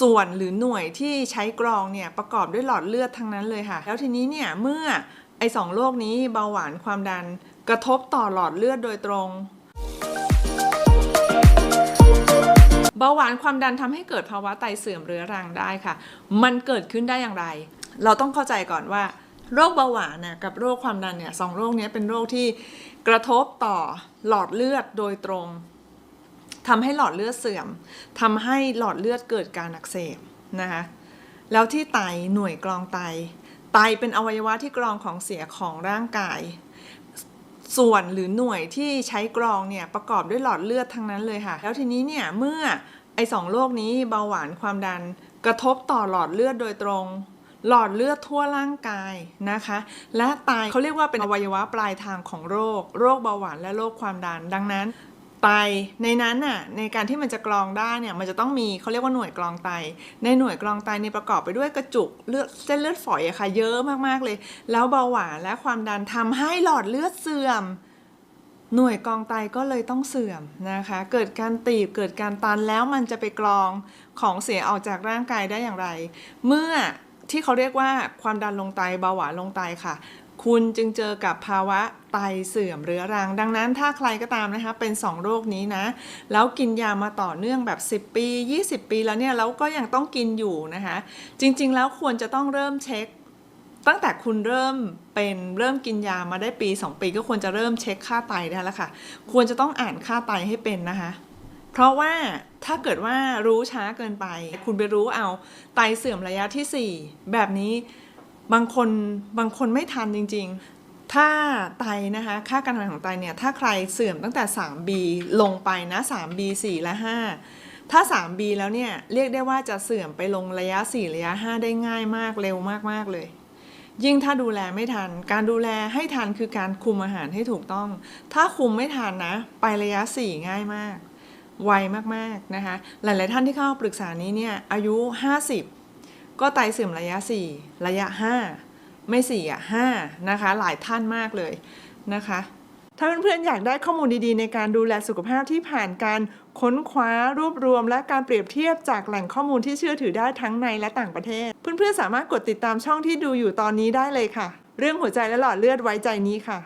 ส่วนหรือหน่วยที่ใช้กรองเนี่ยประกอบด้วยหลอดเลือดทั้งนั้นเลยค่ะ แล้วทีนี้เนี่ยเมื่อไอ้สองโรคนี้เบาหวานความดันกระทบต่อหลอดเลือดโดยตรง เบาหวานความดันทำให้เกิดภาวะไตเสื่อมเรื้อรังได้ค่ะ มันเกิดขึ้นได้อย่างไร เราต้องเข้าใจก่อนว่า โรคเบาหวานน่ะกับโรคความดันเนี่ยสองโรคนี้เป็นโรคที่กระทบต่อหลอดเลือดโดยตรง ทำให้หลอดเลือดเสื่อมทำให้หลอดเลือดเกิดการอักเสบนะคะแล้วที่ไตหน่วยกรองไต ไตเป็นอวัยวะที่กรองของเสียของร่างกาย ส่วนหรือหน่วยที่ใช้กรองเนี่ยประกอบด้วยหลอดเลือดทั้งนั้นเลยค่ะ แล้วทีนี้เนี่ยเมื่อไอสองโรคนี้เบาหวานความดันกระทบต่อหลอดเลือดโดยตรง หลอดเลือดทั่วร่างกายนะคะ และไตเขาเรียกว่าเป็นอวัยวะปลายทางของโรค โรคเบาหวานและโรคความดัน ดังนั้น ไตในนั้นน่ะในการที่มันจะกรองได้เนี่ยมันจะต้องมีเขาเรียกว่าหน่วยกรองไต ในหน่วยกรองไตเนี่ยประกอบไปด้วยกระจุกเลือดเส้นเลือดฝอยอะค่ะเยอะมากๆเลย แล้วเบาหวานและความดันทำให้หลอดเลือดเสื่อม หน่วยกรองไตก็เลยต้องเสื่อมนะคะ เกิดการตีบเกิดการตันแล้วมันจะไปกรองของเสียออกจากร่างกายได้อย่างไร เมื่อที่เขาเรียกว่าความดันลงไตเบาหวานลงไตค่ะ คุณจึงเจอกับภาวะไตเสื่อมเรื้อรัง ดังนั้นถ้าใครก็ตามนะคะเป็น 2 โรคนี้นะ แล้วกินยามาต่อเนื่องแบบ 10 ปี 20 ปีแล้วเนี่ยแล้วก็ยังต้องกินอยู่นะคะ จริงๆ แล้วควรจะต้องเริ่มเช็ค ตั้งแต่คุณเริ่มเป็นเริ่มกินยามาได้ปี 2 ปี ก็ควรจะเริ่มเช็คค่าไตได้แล้วค่ะ ควรจะต้องอ่านค่าไตให้เป็นนะคะ เพราะว่าถ้าเกิดว่ารู้ช้าเกินไป คุณไปรู้เอาไตเสื่อมระยะที่ 4 แบบนี้ บางคนบางคนไม่ทันจริง ๆ ถ้าไตนะคะ ค่าการทำงานของไตเนี่ย ถ้าใครเสื่อมตั้งแต่ 3B ลงไปนะ 3B 4 และ 5 ถ้า 3B แล้วเนี่ย เรียกได้ว่าจะเสื่อมไปลงระยะ 4 ระยะ 5 ได้ง่ายมากเร็วมาก ๆ เลยยิ่งถ้าดูแลไม่ทัน การดูแลให้ทันคือการคุมอาหารให้ถูกต้อง ถ้าคุมไม่ทันนะ ไประยะ 4 ง่ายมาก ไวมากๆนะคะ หลาย ๆ ท่านที่เข้ามาปรึกษานี้เนี่ยอายุ 50 ก็ไตเสื่อมระยะ 4 ระยะ 5 ไม่ 4 อะ 5 นะคะ หลายท่านมากเลยนะคะ ถ้าเพื่อนๆอยากได้ข้อมูลดีๆ ในการดูแลสุขภาพที่ผ่านการค้นคว้ารวบรวม และการเปรียบเทียบจากแหล่งข้อมูลที่เชื่อถือได้ทั้งในและต่างประเทศ เพื่อนๆสามารถกดติดตามช่องที่ดูอยู่ตอนนี้ได้เลยค่ะ เรื่องหัวใจและหลอดเลือดไว้ใจนี้ค่ะ